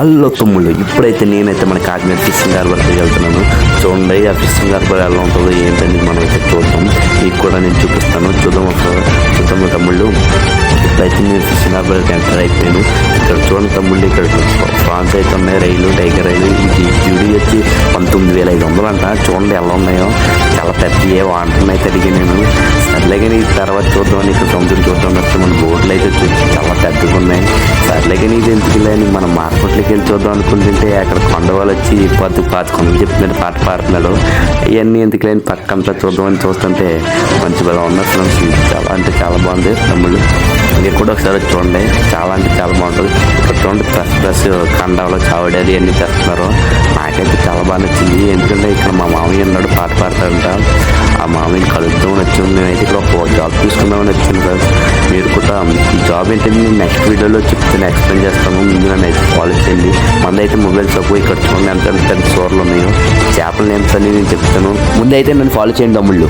అల్లో తమ్ముళ్ళు. ఇప్పుడైతే నేనైతే మన కాకినాడ ఫిషింగ్ హార్బర్కి వెళ్తున్నాను. చూడండి ఆ ఫిషింగ్ హార్బర్ ఎలా ఉంటుందో ఏంటని మనం అయితే చూద్దాం. మీకు కూడా నేను చూపిస్తాను. చూద్దాం ఒక చూద్దాము తమ్ముళ్ళు. ఇప్పుడైతే నేను ఫిషింగ్ హార్బర్కి ఎంటర్ అయిపోయాను. ఇక్కడ చూడండి తమ్ముళ్ళు ఇక్కడ ఫ్రాన్స్ అయితే ఉన్నాయి రైలు టైగర్ రైలు. ఇది డ్యూటీ వచ్చి పంతొమ్మిది వేల ఐదు వందలు అంట. చూడండి ఎలా ఉన్నాయో. చాలా పెద్ద ఏ వాంటనైతే అడిగి నేను. సర్లే కానీ తర్వాత చూద్దామని ఇక్కడ సముద్రం చూద్దాం. వచ్చి మన బోర్డులు అయితే చూసి చాలా సర్లే కానీ ఇది ఎందుకు లేని మనం మార్కెట్లోకి వెళ్ళి చూద్దాం అనుకుంటుంటే అక్కడ కొండవాళ్ళు వచ్చి పద్దు పాతి కొండలు చెప్తున్నారు పాట పాడుతున్నాడు ఇవన్నీ ఎందుకు లేని పక్కంతా చూద్దామని చూస్తుంటే మంచి బాగా ఉన్న చాలా అంటే చాలా బాగుంది తమ్ముళ్ళు. మీరు కూడా ఒకసారి చూడండి. చాలా అంటే చాలా బాగుంటుంది. ఇక్కడ చూడండి ప్లస్ ప్లస్ కండాలో చావడాలి అన్నీ తెస్తున్నారు. నాకైతే చాలా బాగా నచ్చింది. ఎందుకంటే ఇక్కడ మా మామయ్య ఉన్నాడు పాట పాడతాడంట. ఆ మామయ్యని కలుద్దామని వచ్చాము. మేమైతే ఇక్కడ ఒక జాబ్ తీసుకుందామని వచ్చింది సార్ మీరు కూడా జాబ్ ఏంటంటే నేను నెక్స్ట్ వీడియోలో చెప్తాను ఎక్స్ప్లెయిన్ చేస్తాను. ముందు నన్ను అయితే ఫాలో చేయండి. మందైతే మొబైల్ షాప్ ఇక్కడ చూడండి ఎంత పెద్ద సోర్లు ఉన్నాయో చేపల నేమ్స్ అని నేను చెప్తాను. ముందైతే నన్ను ఫాలో చేయండి తమ్ముళ్ళు.